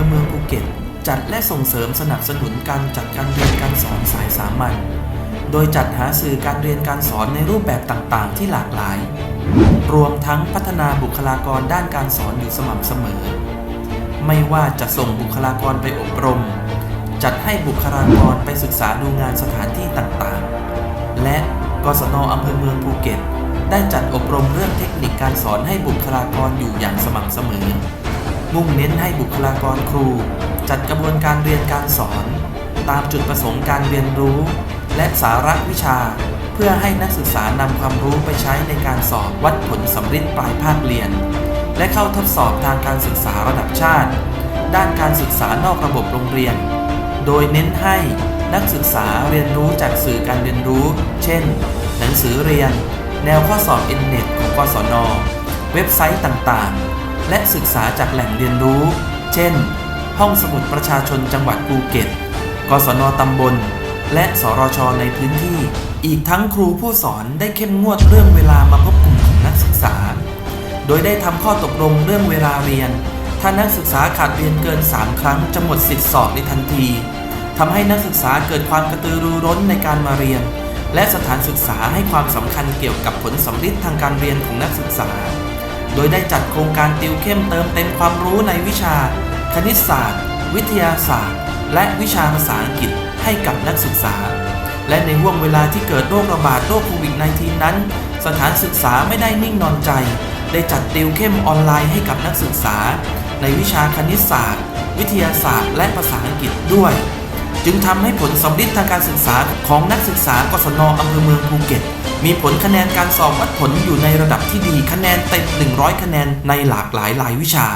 อเมืองภูเก็ต จัดและส่งเสริมสนับสนุนการจัดการเรียนการสอนสายสามัญ โดยจัดหาสื่อการเรียนการสอนในรูปแบบต่างๆ ที่หลากหลาย รวมทั้งพัฒนาบุคลากรด้านการสอนอยู่สม่ำเสมอ ไม่ว่าจะส่งบุคลากรไปอบรม จัดให้บุคลากรไปศึกษาดูงานสถานที่ต่างๆ และกศนอำเภอเมืองภูเก็ต ได้จัดอบรมเรื่องเทคนิคการสอนให้บุคลากรอยู่อย่างสม่ำเสมอ มุ่งเน้นให้บุคลากรครู จัดกระบวนการเรียนการสอน ตามจุดประสงค์การเรียนรู้ และสาระวิชา เพื่อให้นักศึกษานำความรู้ไปใช้ในการสอบวัดผลสำฤทธิ์ปลายภาคเรียน และเข้าทดสอบทางการศึกษาระดับชาติ ด้านการศึกษานอกระบบโรงเรียน โดยเน้นให้นักศึกษาเรียนรู้จากสื่อการเรียนรู้ เช่น หนังสือเรียน แนวข้อสอบ n n e t ของกศน เว็บไซต์ต่างๆ และศึกษาจากแหล่งเรียนรู้ เช่น ห้องสมุดประชาชนจังหวัดภูเก็ต กศนตำบล และสรชในพื้นที่ อีกทั้งครูผู้สอนได้เข้มงวดเรื่องเวลามาพบกลุ่มของนักศึกษา โดยได้ทำข้อตกลงเรื่องเวลาเรียน ถ้านักศึกษาขาดเรียนเกิน 3 ครั้งจะหมดสิทธิสอบในทันทีทำให้นักศึกษาเกิดความกระตือรือร้นในการมาเรียนและสถานศึกษาให้ความสำคัญเกี่ยวกับผลสำลิดทางการเรียนของนักศึกษา โดยได้จัดโครงการติวเข้มเติมเต็มความรู้ในวิชา คณิตศาสตร์ วิทยาศาสตร์ และวิชาภาษาอังกฤษให้กับนักศึกษา และในห่วงเวลาที่เกิดโรคระบาดโรคโควิด -19 นั้น สถานศึกษาไม่ได้นิ่งนอนใจ ได้จัดติวเข้มออนไลน์ให้กับนักศึกษา ในวิชาคณิตศาสตร์ วิทยาศาสตร์ และภาษาอังกฤษด้วย จึงทำให้ผลสำลิดทางการศึกษาของนักศึกษากศนอำเภอเมืองภูเก็ต มีผลคะแนนการสอบวัดผลอยู่ในระดับที่ดีคะแนนเต็ม100 คะแนนในหลากหลายรายวิชา